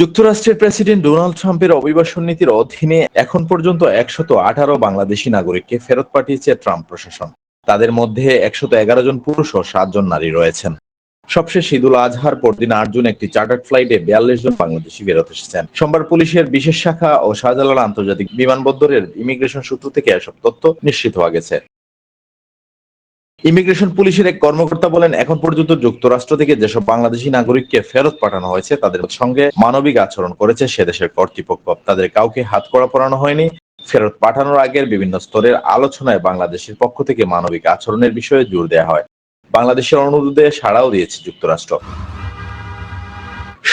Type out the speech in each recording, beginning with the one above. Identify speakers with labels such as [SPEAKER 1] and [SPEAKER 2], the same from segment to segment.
[SPEAKER 1] যুক্তরাষ্ট্রের president Donald ট্রাম্পের অভিবাসন নীতির অধীনে এখন পর্যন্ত একশত আঠারো বাংলাদেশি নাগরিককে ফেরত পাঠিয়েছে ট্রাম্প প্রশাসন। তাদের মধ্যে একশত এগারো জন পুরুষ ও সাতজন নারী রয়েছেন। সবশেষ ঈদুল আজহার পরদিন আট জুন একটি চার্টার্ড ফ্লাইটে বিয়াল্লিশ জন বাংলাদেশি ফেরত এসেছেন। সোমবার পুলিশের বিশেষ শাখা ও শাহজালাল আন্তর্জাতিক বিমানবন্দরের ইমিগ্রেশন সূত্র থেকে এসব তথ্য নিশ্চিত হওয়া গেছে। ইমিগ্রেশন পুলিশের এক কর্মকর্তা বলেন, এখন পর্যন্ত যুক্তরাষ্ট্র থেকে যেসব বাংলাদেশি নাগরিককে ফেরত পাঠানো হয়েছে, তাদের সঙ্গে মানবিক আচরণ করেছে সে দেশের কর্তৃপক্ষ। তাদের কাউকে হাত করা পরানো হয়নি। ফেরত পাঠানোর আগের বিভিন্ন স্তরের আলোচনায় বাংলাদেশের পক্ষ থেকে মানবিক আচরণের বিষয়ে জোর দেওয়া হয়। বাংলাদেশের অনুরোধে সাড়াও দিয়েছে যুক্তরাষ্ট্র।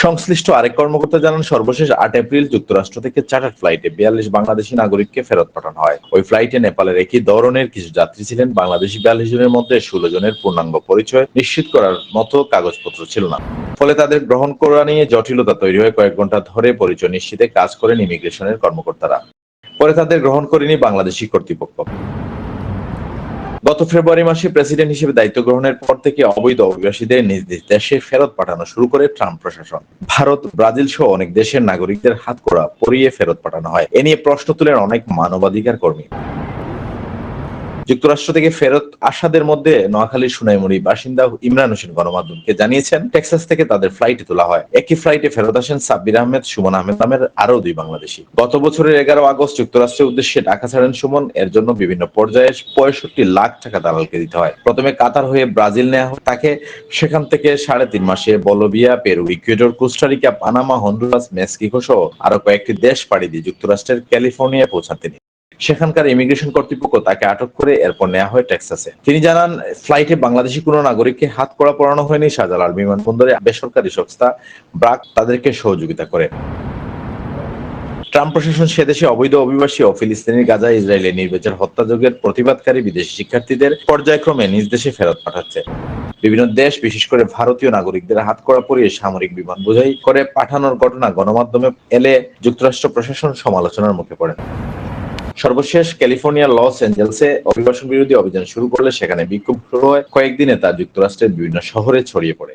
[SPEAKER 1] সংশ্লিষ্ট আরেক কর্মকর্তা জানান, সর্বশেষ আট এপ্রিল যুক্তরাষ্ট্র থেকে চার্টার ফ্লাইটে বিয়াল্লিশ বাংলাদেশি নাগরিককে ফেরত পাঠানো হয়। ওই ফ্লাইটে নেপালের একই ধরনের কিছু যাত্রী ছিলেন। বাংলাদেশি বিয়াল্লিশ জনের মধ্যে ষোলো জনের পূর্ণাঙ্গ পরিচয় নিশ্চিত করার মতো কাগজপত্র ছিল না। ফলে তাদের গ্রহণ করা নিয়ে জটিলতা তৈরি হয়ে কয়েক ঘণ্টা ধরে পরিচয় নিশ্চিতে কাজ করেন ইমিগ্রেশনের কর্মকর্তারা। পরে তাদের গ্রহণ করেনি বাংলাদেশি কর্তৃপক্ষ। গত ফেব্রুয়ারি মাসে প্রেসিডেন্ট হিসেবে দায়িত্ব গ্রহণের পর থেকে অবৈধ অভিবাসীদের নিজ নিজ দেশে ফেরত পাঠানো শুরু করে ট্রাম্প প্রশাসন। ভারত, ব্রাজিল সহ অনেক দেশের নাগরিকদের হাত করা পরিয়ে ফেরত পাঠানো হয়। এ নিয়ে প্রশ্ন তুলেন অনেক মানবাধিকার কর্মী। যুক্তরাষ্ট্র থেকে ফেরত আসাদের মধ্যে নোয়াখালীর সুনাইমুড়ি বাসিন্দা ইমরান হোসেন গণমাধ্যমকে জানিয়েছেন, টেক্সাস থেকে তাদের ফ্লাইটে তোলা হয়। একই ফ্লাইটে ফেরত আসেন সাব্বির আহমেদ, সুমন আহমেদ নামের আরও দুই বাংলাদেশি। গত বছরের এগারো আগস্ট যুক্তরাষ্ট্রের উদ্দেশ্যে ঢাকা ছাড়েন সুমন, এর জন্য বিভিন্ন পর্যায়ে পঁয়ষট্টি লাখ টাকা দালালকে দিতে হয়। প্রথমে কাতার হয়ে ব্রাজিল নেওয়া হয়। তাকে সেখান থেকে সাড়ে তিন মাসে Bolivia Peru, Ecuador, Costa Rica, Panama, Honduras Mexico সহ আরও কয়েকটি দেশ পাড়ি দিয়ে যুক্তরাষ্ট্রের ক্যালিফোর্নিয়া পৌঁছান তিনি। সেখানকার ইমিগ্রেশন কর্তৃপক্ষ তাকে আটক করে এরপর নেওয়া হয় টেক্সাসে। তিনি জানান, ফ্লাইটে বাংলাদেশি কোনো নাগরিককে হাত করা পড়ানো হয়নি। শাহজালাল বিমানবন্দরে বেসরকারি সংস্থা ব্রাক তাদেরকে সহযোগিতা করে। ট্রাম্প প্রশাসন সেদেশে অবৈধ অভিবাসী ও ফিলিস্তিনের গাজা ইসরায়েলের নির্বিচার হত্যাযজ্ঞের প্রতিবাদকারী বিদেশি শিক্ষার্থীদের পর্যায়ক্রমে নিজ দেশে ফেরত পাঠাচ্ছে। বিভিন্ন দেশ, বিশেষ করে ভারতীয় নাগরিকদের হাত করা পরিয়ে সামরিক বিমান বোঝাই করে পাঠানোর ঘটনা গণমাধ্যমে এলে যুক্তরাষ্ট্র প্রশাসন সমালোচনার মুখে পড়েন সর্বশেষ ক্যালিফোর্নিয়ার লস অ্যাঞ্জেলসে অভিবাসন বিরোধী অভিযান শুরু করলে সেখানে বিক্ষোভ শুরু হয়। কয়েকদিনে তা যুক্তরাষ্ট্রের বিভিন্ন শহরে ছড়িয়ে পড়ে।